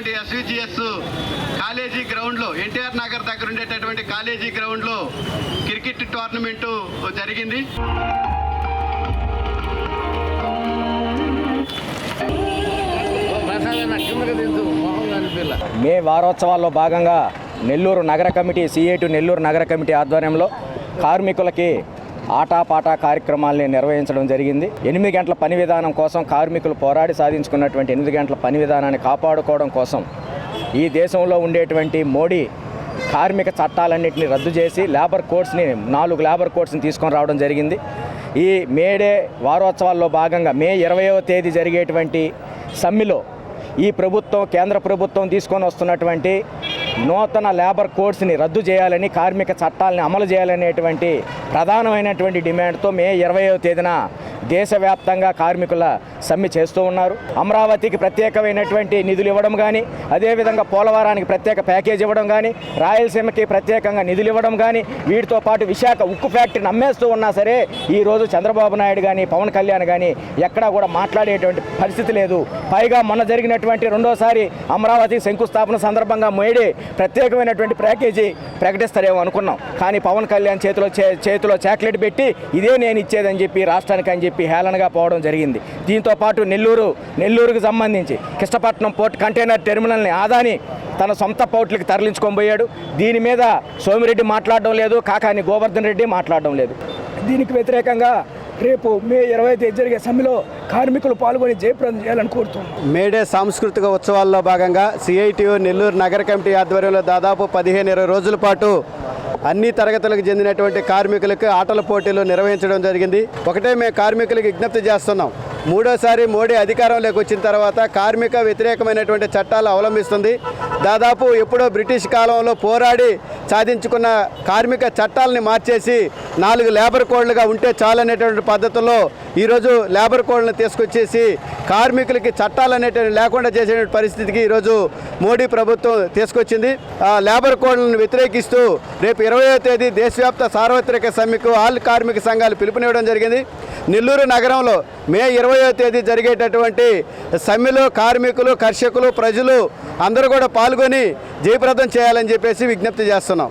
ఉండేటటువంటి SVGS college గ్రౌండ్లో ఎన్టీఆర్ నగర్ దగ్గర ఉండేటటువంటి కాలేజీ గ్రౌండ్లో క్రికెట్ టోర్నమెంటు జరిగింది. మే వారోత్సవాల్లో భాగంగా నెల్లూరు నగర కమిటీ సిఐటి నెల్లూరు నగర కమిటీ ఆధ్వర్యంలో కార్మికులకి ఆటాపాటా కార్యక్రమాల్ని నిర్వహించడం జరిగింది. ఎనిమిది గంటల పని విధానం కోసం కార్మికులు పోరాడి సాధించుకున్నటువంటి ఎనిమిది గంటల పని విధానాన్ని కాపాడుకోవడం కోసం ఈ దేశంలో ఉండేటువంటి మోడీ కార్మిక చట్టాలన్నింటినీ రద్దు చేసి లేబర్ కోడ్స్ని నాలుగు లేబర్ కోడ్స్ని తీసుకొని రావడం జరిగింది. ఈ మేడే వారోత్సవాల్లో భాగంగా మే ఇరవయవ తేదీ జరిగేటువంటి సమ్మిలో ఈ ప్రభుత్వం కేంద్ర ప్రభుత్వం తీసుకొని వస్తున్నటువంటి నూతన లేబర్ కోడ్స్ని రద్దు చేయాలని కార్మిక చట్టాలని అమలు చేయాలనేటువంటి ప్రధానమైనటువంటి డిమాండ్తో మే ఇరవయవ తేదీన దేశవ్యాప్తంగా కార్మికుల సమ్మె చేస్తూ ఉన్నారు. అమరావతికి ప్రత్యేకమైనటువంటి నిధులు ఇవ్వడం కానీ అదేవిధంగా పోలవరానికి ప్రత్యేక ప్యాకేజ్ ఇవ్వడం కానీ రాయలసీమకి ప్రత్యేకంగా నిధులు ఇవ్వడం కానీ వీటితో పాటు విశాఖ ఉక్కు ఫ్యాక్టరీని అమ్మేస్తూ ఉన్నా సరే ఈరోజు చంద్రబాబు నాయుడు కానీ పవన్ కళ్యాణ్ కానీ ఎక్కడా కూడా మాట్లాడేటువంటి పరిస్థితి లేదు. పైగా మొన్న జరిగినటువంటి రెండోసారి అమరావతి శంకుస్థాపన సందర్భంగా మోడీ ప్రత్యేకమైనటువంటి ప్యాకేజీ ప్రకటిస్తారేమో అనుకున్నాం. కానీ పవన్ కళ్యాణ్ చేతిలో చే- చేతిలో చాక్లెట్ పెట్టి ఇదే నేను ఇచ్చేదని చెప్పి రాష్ట్రానికి అని చెప్పి హేళనగా పోవడం జరిగింది. దీంతో పాటు నెల్లూరు నెల్లూరుకు సంబంధించి కృష్ణపట్నం పోర్ట్ కంటైనర్ టెర్మినల్ని ఆదాని తన సొంత పోర్టులకు తరలించుకొని పోయాడు. దీని మీద సోమిరెడ్డి మాట్లాడడం లేదు కాకాని గోవర్ధన్ రెడ్డి మాట్లాడడం లేదు. దీనికి వ్యతిరేకంగా రేపు మే ఇరవై తేదీ జరిగే సమ్మెలో కార్మికులు పాల్గొని జయప్రదం చేయాలని కోరుతున్నాం. మేడే సాంస్కృతిక ఉత్సవాల్లో భాగంగా సిఐటియు నెల్లూరు నగర కమిటీ ఆధ్వర్యంలో దాదాపు పదిహేను ఇరవై రోజుల పాటు అన్ని తరగతులకు చెందినటువంటి కార్మికులకు ఆటల పోటీలు నిర్వహించడం జరిగింది. ఒకటే మేము కార్మికులకు విజ్ఞప్తి చేస్తున్నాం. మూడోసారి మోడీ అధికారంలోకి వచ్చిన తర్వాత కార్మిక వ్యతిరేకమైనటువంటి చట్టాలు అవలంబిస్తుంది. దాదాపు ఎప్పుడో బ్రిటిష్ కాలంలో పోరాడి సాధించుకున్న కార్మిక చట్టాలని మార్చేసి నాలుగు లేబర్ కోడ్లుగా ఉంటే చాలనేటువంటి పద్ధతుల్లో ఈరోజు లేబర్ కోడ్లను తీసుకొచ్చేసి కార్మికులకి చట్టాలు అనేటువంటి లేకుండా చేసేటువంటి పరిస్థితికి ఈరోజు మోడీ ప్రభుత్వం తీసుకొచ్చింది. ఆ లేబర్ కోడ్లను వ్యతిరేకిస్తూ రేపు ఇరవయో తేదీ దేశవ్యాప్త సార్వత్రిక సమ్మెకు ఆల్ కార్మిక సంఘాలు పిలుపునివ్వడం జరిగింది. నెల్లూరు నగరంలో మే ఇరవయో తేదీ జరిగేటటువంటి సమ్మెలో కార్మికులు కర్షకులు ప్రజలు అందరూ కూడా పాల్గొని జయప్రదం చేయాలని చెప్పేసి విజ్ఞప్తి చేస్తున్నాం.